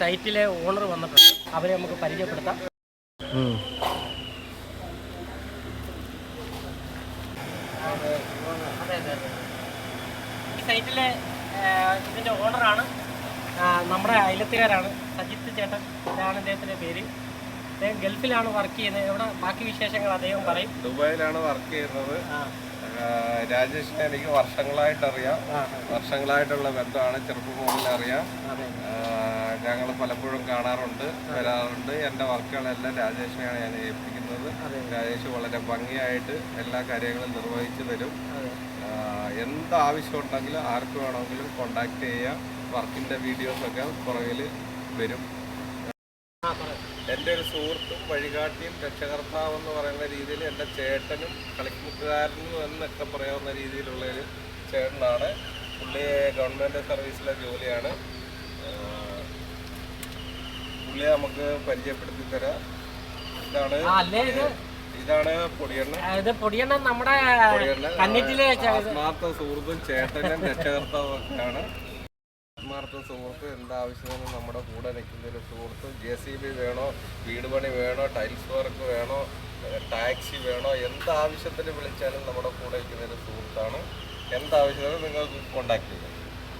സൈറ്റിലെ owner വന്നിട്ടുണ്ട്. അവരെ നമുക്ക് പരിചയപ്പെടുത്താം. ഈ സൈറ്റിലെ ഇതിന്റെ ഇതിന്റെ ഓണറാണ്. നമ്മുടെ അയലത്തുകാരാണ് സജിത്ത് ചേട്ടൻ ഇതാണ് അദ്ദേഹത്തിന്റെ പേര്. അദ്ദേഹം ഗൾഫിലാണ് വർക്ക് ചെയ്യുന്നത്. ഇവിടെ ബാക്കി വിശേഷങ്ങൾ അദ്ദേഹം പറയും. ദുബായിലാണ് വർക്ക് ചെയ്യുന്നത്. രാജേഷിനെ എനിക്ക് വർഷങ്ങളായിട്ട് അറിയാം വർഷങ്ങളായിട്ടുള്ള ബന്ധമാണ്. ചെറുപ്പം മുതൽ അറിയാം ഞങ്ങൾ പലപ്പോഴും കാണാറുണ്ട് വരാറുണ്ട്. എന്റെ വർക്കുകളെല്ലാം രാജേഷിനെയാണ് ഞാൻ ഏൽപ്പിക്കുന്നത്. രാജേഷ് വളരെ ഭംഗിയായിട്ട് എല്ലാ കാര്യങ്ങളും നിർവഹിച്ചു തരും. എന്ത് ആവശ്യമുണ്ടെങ്കിലും ആർക്ക് വേണമെങ്കിലും കോണ്ടാക്ട് ചെയ്യാം. വർക്കിന്റെ വീഡിയോസൊക്കെ പുറകിൽ വരും. എന്റെ ഒരു സുഹൃത്തും വഴികാട്ടിയും രക്ഷകർത്താവ് എന്ന് പറയുന്ന രീതിയിൽ എന്റെ ചേട്ടനും കളിക്കുമുട്ടുകാരനും എന്നൊക്കെ പറയാവുന്ന രീതിയിലുള്ള ഒരു ചേട്ടനാണ്. പുള്ളി ഗവൺമെന്റ് സർവീസിലെ ജോലിയാണ്. പുള്ളിയെ നമുക്ക് പരിചയപ്പെടുത്തി തരാം. ഇതാണ് ഇതാണ് പൊടിയണ്ണ. ഇത് നമ്മുടെ കന്നിറ്റിലെ ആത്മാർത്ഥ സുഹൃത്തും ചേട്ടനും രക്ഷകർത്താവാണ് ആത്മാർത്ഥ സുഹൃത്ത് എന്താവശ്യത്തിനും നമ്മുടെ കൂടെ നിൽക്കുന്ന ഒരു സുഹൃത്ത്. ജെ സി ബി വേണോ വീട് പണി വേണോ ടൈൽസ് വർക്ക് വേണോ ടാക്സി വേണോ എന്താവശ്യത്തിന് വിളിച്ചാലും നമ്മുടെ കൂടെ നിൽക്കുന്ന ഒരു സുഹൃത്താണ്. എന്താവശ്യത്തിനും നിങ്ങൾക്ക് കോണ്ടാക്ട് ചെയ്യാം.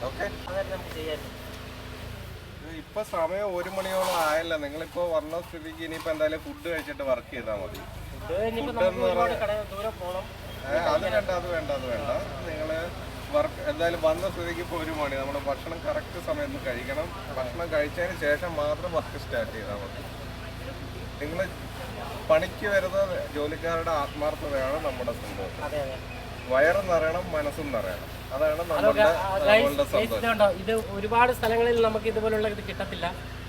ഓക്കെ നമുക്ക് ചെയ്യാൻ ഇപ്പൊ സമയം ഒരു മണിയോളം ആയല്ല. നിങ്ങളിപ്പോ വന്ന സ്ഥിതിക്ക് ഇനിയിപ്പോ എന്തായാലും ഫുഡ് കഴിച്ചിട്ട് വർക്ക് ചെയ്താൽ മതി. അത് വേണ്ട അത് വേണ്ട അത് വേണ്ട. നിങ്ങൾ വർക്ക് എന്തായാലും വന്ന സ്ഥിതിക്ക് ഇപ്പൊ ഒരു മണി. നമ്മുടെ ഭക്ഷണം കറക്റ്റ് സമയത്ത് കഴിക്കണം. ഭക്ഷണം കഴിച്ചതിന് ശേഷം മാത്രം വർക്ക് സ്റ്റാർട്ട് ചെയ്താൽ മതി. നിങ്ങൾ പണിക്ക് വരുന്ന ജോലിക്കാരുടെ ആത്മാർത്ഥതയാണ് നമ്മുടെ സംഭവം. വയറും നിറയണം മനസ്സും നിറയണം. ഇത് ഒരുപാട് സ്ഥലങ്ങളിൽ നമുക്ക് ഇതുപോലുള്ള ഇത് കിട്ടത്തില്ല.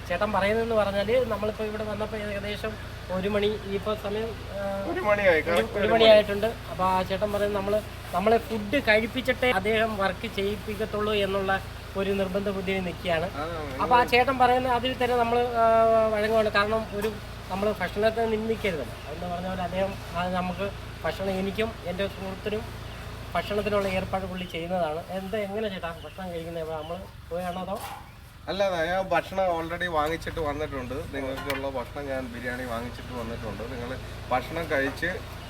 ചേട്ടൻ പറയുന്നതെന്ന് പറഞ്ഞാൽ നമ്മളിപ്പോ ഇവിടെ വന്നപ്പോ ഏകദേശം ഒരു മണി ഇപ്പൊ സമയം ഒരു മണിയായിട്ടുണ്ട്. അപ്പോൾ ആ ചേട്ടൻ പറയുന്നത് നമ്മൾ നമ്മളെ ഫുഡ് കഴിപ്പിച്ചിട്ടേ അദ്ദേഹം വർക്ക് ചെയ്യിപ്പിക്കത്തുള്ളൂ എന്നുള്ള ഒരു നിർബന്ധ ബുദ്ധിയിൽ നിൽക്കുകയാണ്. അപ്പൊ ആ ചേട്ടൻ പറയുന്ന അതിൽ തന്നെ നമ്മൾ വഴങ്ങുകയാണ് കാരണം ഒരു നമ്മൾ ഭക്ഷണത്തെ നിന്ദിക്കരുത്. എന്ന് പറഞ്ഞ പോലെ അദ്ദേഹം നമുക്ക് ഭക്ഷണം എനിക്കും എന്റെ സുഹൃത്തിനും ഭക്ഷണത്തിനുള്ള ഏർപ്പാട് പുള്ളി ചെയ്യുന്നതാണ്. എന്താ എങ്ങനെ ചേട്ടാ ഭക്ഷണം കഴിക്കുന്നത്? നമ്മൾ പോയാണോ അതോ? അല്ല ഞാൻ ഭക്ഷണം ഓൾറെഡി വാങ്ങിച്ചിട്ട് വന്നിട്ടുണ്ട്. നിങ്ങൾക്കുള്ള ഭക്ഷണം ഞാൻ ബിരിയാണി വാങ്ങിച്ചിട്ട് വന്നിട്ടുണ്ട്. നിങ്ങൾ ഭക്ഷണം കഴിച്ച്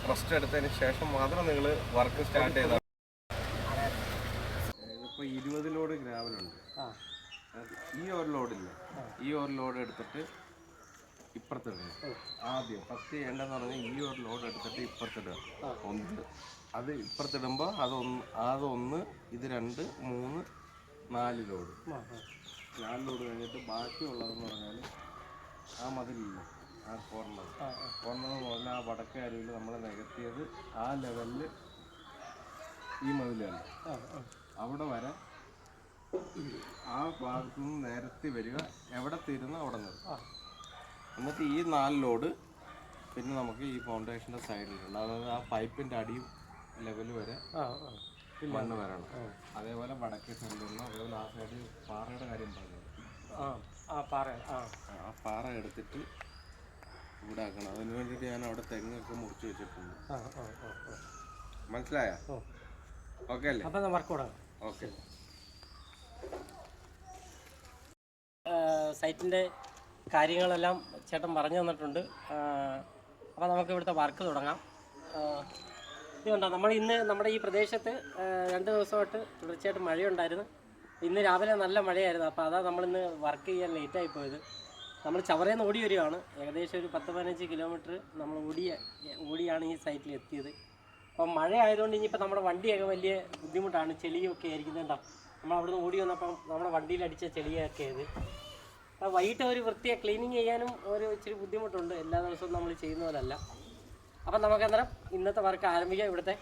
റെസ്റ്റ് എടുത്തതിന് ശേഷം മാത്രം നിങ്ങൾ വർക്ക് സ്റ്റാർട്ട് ചെയ്താൽ ഇപ്പോൾ ഇരുപത് ലോഡ് ഗ്രാവലുണ്ട്. ആ. ഈ ഒരു ലോഡില്ല ഈ ഒരു ലോഡ് എടുത്തിട്ട് ഇപ്പുറത്തിടണം ആദ്യം ഫസ്റ്റ് ചെയ്യേണ്ടതെന്ന് പറഞ്ഞാൽ ഈ ഒരു ലോഡ് എടുത്തിട്ട് ഇപ്പുറത്തിടുക ഒന്ന്. അത് ഇപ്പുറത്തിടുമ്പോൾ അതൊന്ന് അതൊന്ന് ഇത് രണ്ട് മൂന്ന് നാല് ലോഡ്. നാല് ലോഡ് കഴിഞ്ഞിട്ട് ബാക്കിയുള്ളതെന്ന് പറഞ്ഞാൽ ആ മതിലില്ല ആ കോർണർ ആ, എന്ന് പറഞ്ഞാൽ ആ വടക്കേ അരുവിൽ നമ്മൾ നികത്തിയത് ആ ലെവലിൽ ഈ മതിലല്ല. അവിടെ വരെ ആ ഭാഗത്തു നിന്ന് നിരത്തി വരിക എവിടെ തീരുന്നോ അവിടെ നിർത്തും. എന്നിട്ട് ഈ നാല് ലോഡ് പിന്നെ നമുക്ക് ഈ ഫൗണ്ടേഷന്റെ സൈഡിലുണ്ട് അതായത് ആ പൈപ്പിന്റെ അടിയും ലെവൽ വരെ. മണ്ണ് വരണം. അതേപോലെ വടക്കേ സൈഡിൽ നിന്ന് അതേപോലെ ആ സൈഡിൽ പാറയുടെ കാര്യം പറഞ്ഞു ആ പാറ എടുത്തിട്ട് ഇവിടെ ആക്കണം അതിന് വേണ്ടിയിട്ട് ഞാൻ അവിടെ തെങ്ങൊക്കെ മുറിച്ച് വെച്ചിട്ടുണ്ട്. മനസ്സിലായ? ഓക്കെ അല്ലേ? അപ്പം ഓക്കെ. സൈറ്റിന്റെ കാര്യങ്ങളെല്ലാം ചേട്ടൻ പറഞ്ഞു തന്നിട്ടുണ്ട്. അപ്പോൾ നമുക്ക് ഇവിടുത്തെ വർക്ക് തുടങ്ങാം. ഇതുകൊണ്ടോ നമ്മൾ ഇന്ന് നമ്മുടെ ഈ പ്രദേശത്ത് രണ്ട് ദിവസമായിട്ട് തുടർച്ചയായിട്ട് മഴയുണ്ടായിരുന്നു. ഇന്ന് രാവിലെ നല്ല മഴയായിരുന്നു. അപ്പോൾ അതാ നമ്മളിന്ന് വർക്ക് ചെയ്യാൻ ലേറ്റായി പോയത്. നമ്മൾ ചവറയിൽ നിന്ന് ഓടി വരികയാണ്. ഏകദേശം ഒരു പത്ത് പതിനഞ്ച് കിലോമീറ്റർ നമ്മൾ ഓടിയ ഓടിയാണ് ഈ സൈറ്റിൽ എത്തിയത്. അപ്പം മഴ ആയതുകൊണ്ട് ഇനിയിപ്പോൾ നമ്മുടെ വണ്ടിയൊക്കെ വലിയ ബുദ്ധിമുട്ടാണ്. ചെളിയൊക്കെ ആയിരിക്കുന്നുണ്ടോ നമ്മൾ അവിടുന്ന് ഓടി വന്നപ്പം നമ്മുടെ വണ്ടിയിൽ അടിച്ച ചെളിയൊക്കെ അപ്പോൾ വൈകിട്ട് ഒരു വൃത്തിയെ ക്ലീനിങ് ചെയ്യാനും ഒരു ഇച്ചിരി ബുദ്ധിമുട്ടുണ്ട്. എല്ലാ ദിവസവും നമ്മൾ ചെയ്യുന്ന പോലല്ല അപ്പം നമുക്ക് അന്നേരം ഇന്നത്തെ വർക്ക് ആരംഭിക്കാം ഇവിടുത്തെ.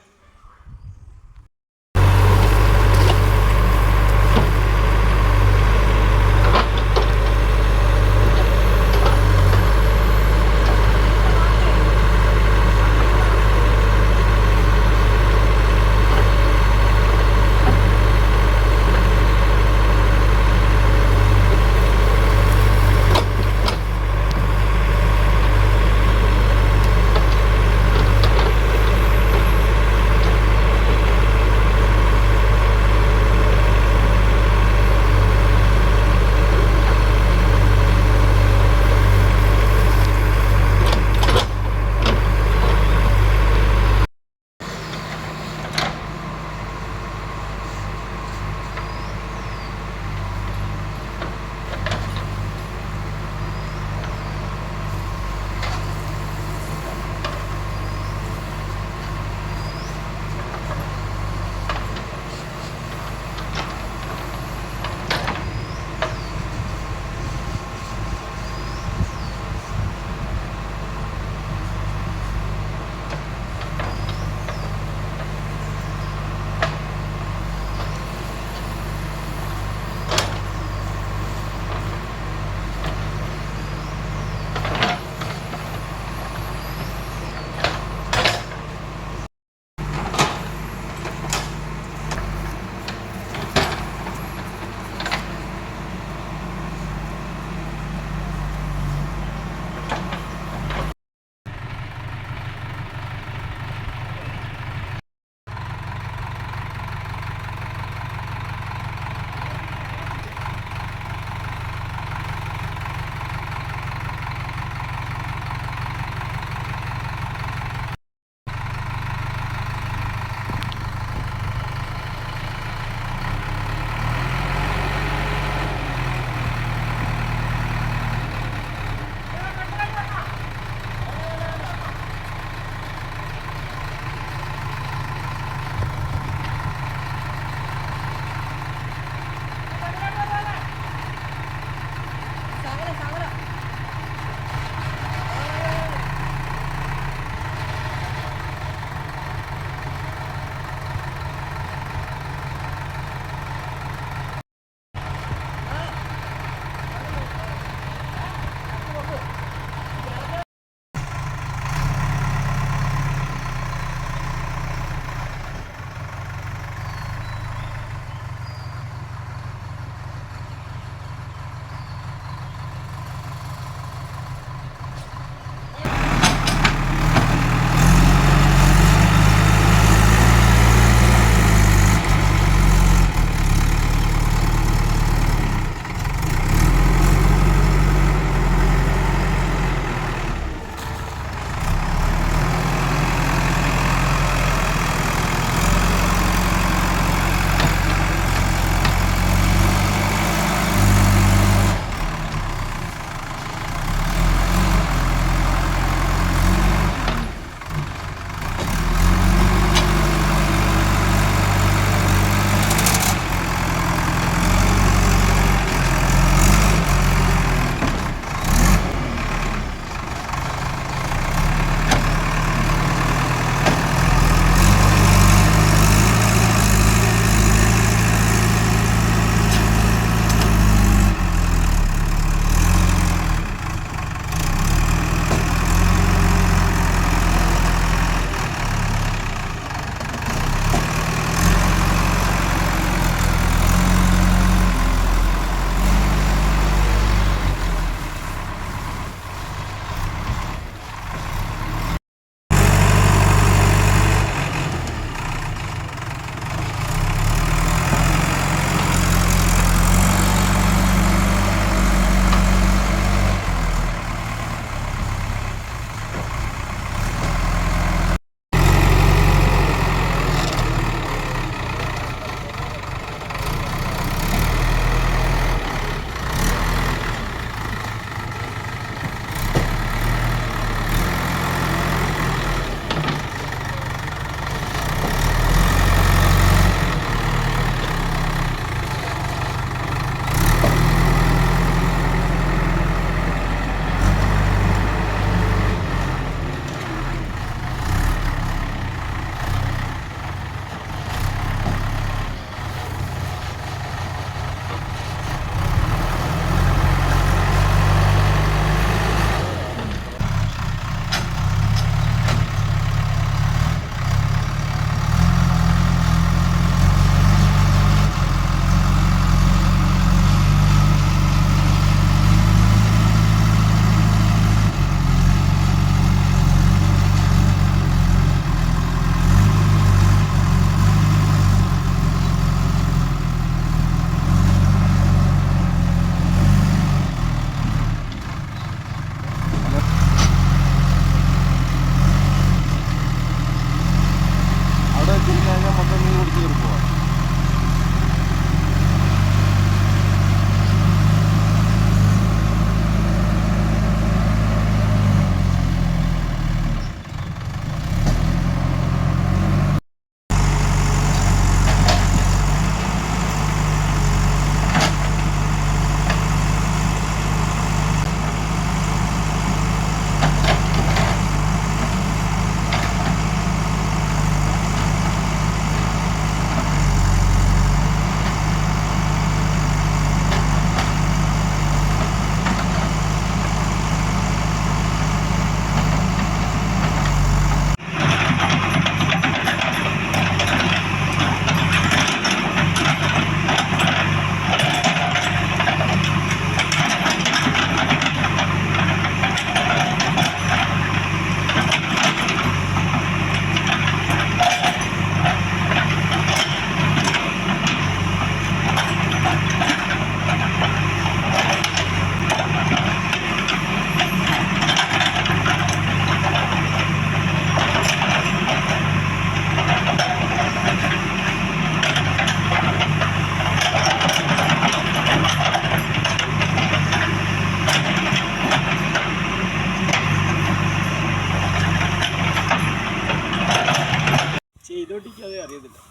അറിയത്തില്ല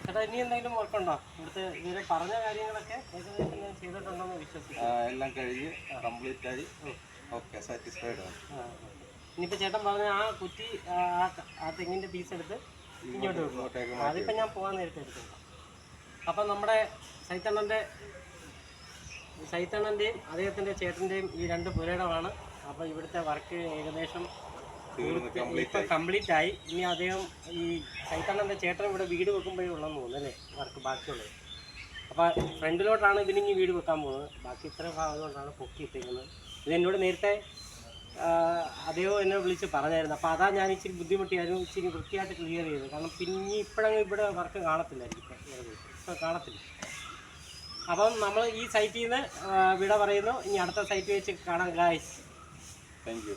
ചേട്ടാ ഇനി എന്തെങ്കിലും വർക്കുണ്ടോ ഇവിടുത്തെ ഇതുവരെ പറഞ്ഞ കാര്യങ്ങളൊക്കെ ഏകദേശം ഞാൻ ചെയ്തിട്ടുണ്ടെന്ന് വിശ്വസിക്കുന്നു. എല്ലാം കഴിഞ്ഞ് കംപ്ലീറ്റ് ആയി. ഓക്കെ സാറ്റിസ്ഫൈഡ് ആണ്. ചേട്ടൻ പറഞ്ഞ ആ കുറ്റി ആ, തെങ്ങിന്റെ പീസ് എടുത്ത് ഇങ്ങോട്ട് വെക്കും ഞാൻ പോകാൻ നേരത്തെ എടുത്തിട്ടുണ്ട് അപ്പം നമ്മുടെ സൈത്തണ്ണന്റെ സൈത്തണ്ണന്റെയും അദ്ദേഹത്തിന്റെ ചേട്ടന്റെയും ഈ രണ്ട് പുരയിടമാണ് അപ്പൊ ഇവിടുത്തെ വർക്ക് ഏകദേശം ഇപ്പം കംപ്ലീറ്റ് ആയി. ഇനി അദ്ദേഹം ഈ സൈത്തണ്ണന്റെ ചേട്ടൻ ഇവിടെ വീട് വെക്കുമ്പോഴേ ഉള്ളെന്ന് തോന്നുന്നു അല്ലേ? വർക്ക് ബാക്കിയുള്ളത്. അപ്പൊ ഫ്രണ്ടിലോട്ടാണ് ഇതിന് വീട് വെക്കാൻ പോകുന്നത്. ബാക്കി ഇത്ര ഭാഗം കൊണ്ടാണ് പൊക്കി ഇട്ടേക്കുന്നത് ഇത് എന്നോട് നേരത്തെ അദ്ദേഹം എന്നെ വിളിച്ച് പറഞ്ഞായിരുന്നു. അപ്പോൾ അതാ ഞാൻ ഇച്ചിരി ബുദ്ധിമുട്ടിയായിരുന്നു. ഇച്ചിരി വൃത്തിയായിട്ട് ക്ലിയർ ചെയ്തത്. കാരണം പിന്നെ ഇപ്പോഴങ്ങ് ഇവിടെ വർക്ക് കാണത്തില്ലായിരിക്കും. ഇപ്പോൾ കാണത്തില്ല. അപ്പം നമ്മൾ ഈ സൈറ്റിൽ നിന്ന് വിട പറയുന്നു. ഇനി അടുത്ത സൈറ്റ് വെച്ച് കാണാം ഗായ്സ് Thank you.